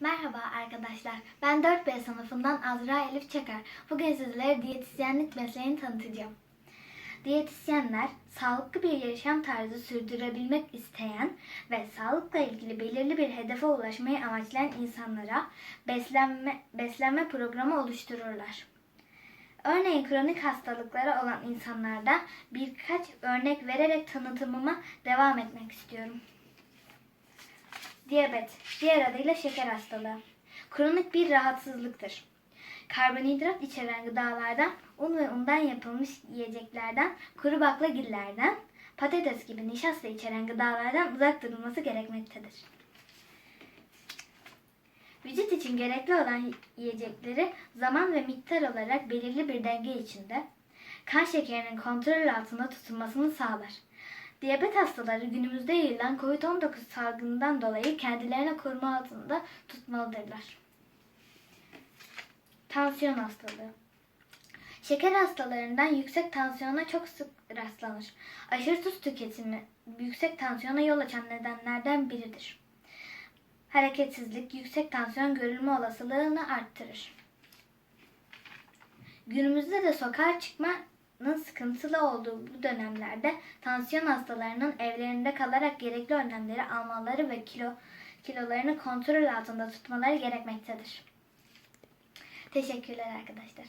Merhaba arkadaşlar. Ben 4B sınıfından Azra Elif Çakar. Bugün sizlere diyetisyenlik mesleğini tanıtacağım. Diyetisyenler, sağlıklı bir yaşam tarzı sürdürebilmek isteyen ve sağlıkla ilgili belirli bir hedefe ulaşmayı amaçlayan insanlara beslenme, beslenme programı oluştururlar. Örneğin kronik hastalıkları olan insanlarda birkaç örnek vererek tanıtımıma devam etmek istiyorum. Diyabet, diğer adıyla şeker hastalığı. Kronik bir rahatsızlıktır. Karbonhidrat içeren gıdalardan, un ve undan yapılmış yiyeceklerden, kuru baklagillerden, patates gibi nişasta içeren gıdalardan uzak durulması gerekmektedir. Vücut için gerekli olan yiyecekleri zaman ve miktar olarak belirli bir denge içinde kan şekerinin kontrol altında tutulmasını sağlar. Diyabet hastaları günümüzde yayılan COVID-19 salgından dolayı kendilerini koruma altında tutmalıdırlar. Tansiyon hastalığı. Şeker hastalarından yüksek tansiyona çok sık rastlanır. Aşırı tuz tüketimi yüksek tansiyona yol açan nedenlerden biridir. Hareketsizlik yüksek tansiyon görülme olasılığını arttırır. Günümüzde de sokağa çıkmanın sıkıntılı olduğu bu dönemlerde tansiyon hastalarının evlerinde kalarak gerekli önlemleri almaları ve kilo kilolarını kontrol altında tutmaları gerekmektedir. Teşekkürler arkadaşlar.